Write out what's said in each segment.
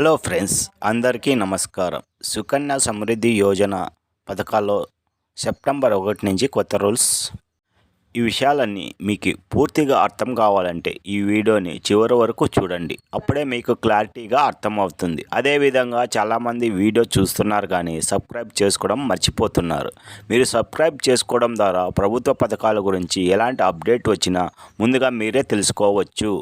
Hello friends అందరికీ నమస్కారం. సుకన్య సమృద్ధి యోజన పథకాల్లో సెప్టెంబర్ ఒకటి నుంచి కొత్త రూల్స్. ఈ విషయాలన్నీ మీకు పూర్తిగా అర్థం కావాలంటే ఈ వీడియోని చివరి వరకు చూడండి. అప్పుడే మీకు క్లారిటీగా అర్థమవుతుంది. అదేవిధంగా చాలామంది వీడియో చూస్తున్నారు కానీ సబ్స్క్రైబ్ చేసుకోవడం మర్చిపోతున్నారు. మీరు సబ్స్క్రైబ్ చేసుకోవడం ద్వారా ప్రభుత్వ పథకాల గురించి ఎలాంటి అప్డేట్ వచ్చినా ముందుగా మీరే తెలుసుకోవచ్చు.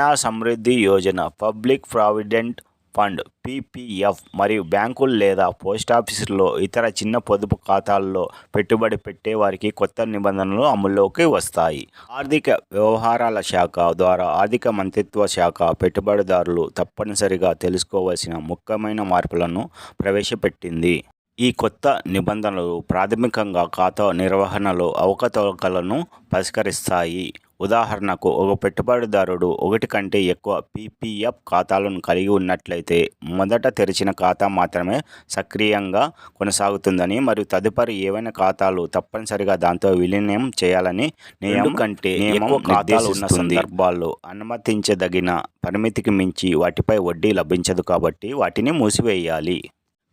నా Samriddhi Yojana public provident fund PPF మరియు బ్యాంకులు లేదా పోస్టాఫీసుల్లో ఇతర చిన్న పొదుపు ఖాతాల్లో పెట్టుబడి పెట్టే వారికి కొత్త నిబంధనలు అమల్లోకి వస్తాయి. ఆర్థిక వ్యవహారాల శాఖ ద్వారా ఆర్థిక మంత్రిత్వ శాఖ పెట్టుబడిదారులు తప్పనిసరిగా తెలుసుకోవాల్సిన ముఖ్యమైన మార్పులను ప్రవేశపెట్టింది. ఈ కొత్త నిబంధనలు ప్రాథమికంగా ఖాతా నిర్వహణలో అవకతవకలను పరిష్కరిస్తాయి. ఉదాహరణకు ఒక పెట్టుబడిదారుడు ఒకటి కంటే ఎక్కువ పీపీఎఫ్ ఖాతాలను కలిగి ఉన్నట్లయితే మొదట తెరిచిన ఖాతా మాత్రమే సక్రియంగా కొనసాగుతుందని మరియు తదుపరి ఏవైనా ఖాతాలు తప్పనిసరిగా దాంతో విలీనం చేయాలని నియమం కంటే నియమం ఖాతాలు ఉన్న సందర్భాల్లో అనుమతించదగిన పరిమితికి మించి వాటిపై వడ్డీ లభించదు కాబట్టి వాటిని మూసివేయాలి.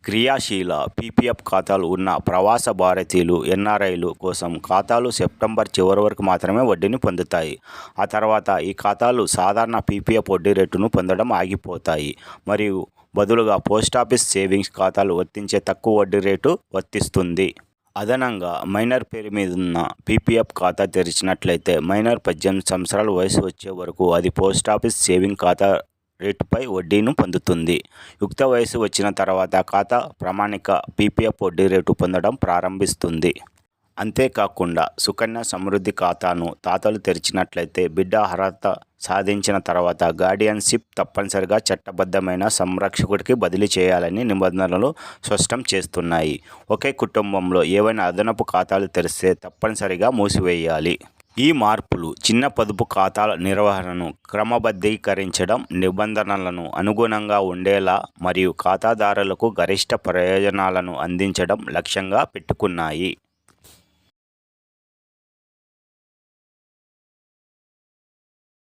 క్రియాశీల పీపీఎఫ్ ఖాతాలు ఉన్న ప్రవాస భారతీయులు ఎన్ఆర్ఐలు కోసం ఖాతాలు సెప్టెంబర్ చివరి వరకు మాత్రమే వడ్డీని పొందుతాయి. ఆ తర్వాత ఈ ఖాతాలు సాధారణ పీపీఎఫ్ వడ్డీ రేటును పొందడం ఆగిపోతాయి. మరియు బదులుగా పోస్టాఫీస్ సేవింగ్స్ ఖాతాలు వర్తించే తక్కువ వడ్డీ రేటు వర్తిస్తుంది. అదనంగా మైనర్ పేరు మీద ఉన్న పీపీఎఫ్ ఖాతా తెరిచినట్లయితే మైనర్ పద్దెనిమిది సంవత్సరాల వయసు వచ్చే వరకు అది పోస్టాఫీస్ సేవింగ్ ఖాతా రేటుపై వడ్డీను పొందుతుంది. యుక్త వయసు వచ్చిన తర్వాత ఖాతా ప్రామాణిక పీపీఎఫ్ వడ్డీ రేటు పొందడం ప్రారంభిస్తుంది. అంతేకాకుండా సుకన్య సమృద్ధి ఖాతాను తాతలు తెరిచినట్లయితే బిడ్డ అర్హత సాధించిన తర్వాత గార్డియన్షిప్ తప్పనిసరిగా చట్టబద్ధమైన సంరక్షకుడికి బదిలీ చేయాలని నిబంధనలు స్పష్టం చేస్తున్నాయి. ఒకే కుటుంబంలో ఏవైనా అదనపు ఖాతాలు తెరిస్తే తప్పనిసరిగా మూసివేయాలి. ఈ మార్పులు చిన్న పొదుపు ఖాతాల నిర్వహణను క్రమబద్ధీకరించడం నిబంధనలను అనుగుణంగా ఉండేలా మరియు ఖాతాదారులకు గరిష్ట ప్రయోజనాలను అందించడం లక్ష్యంగా పెట్టుకున్నాయి.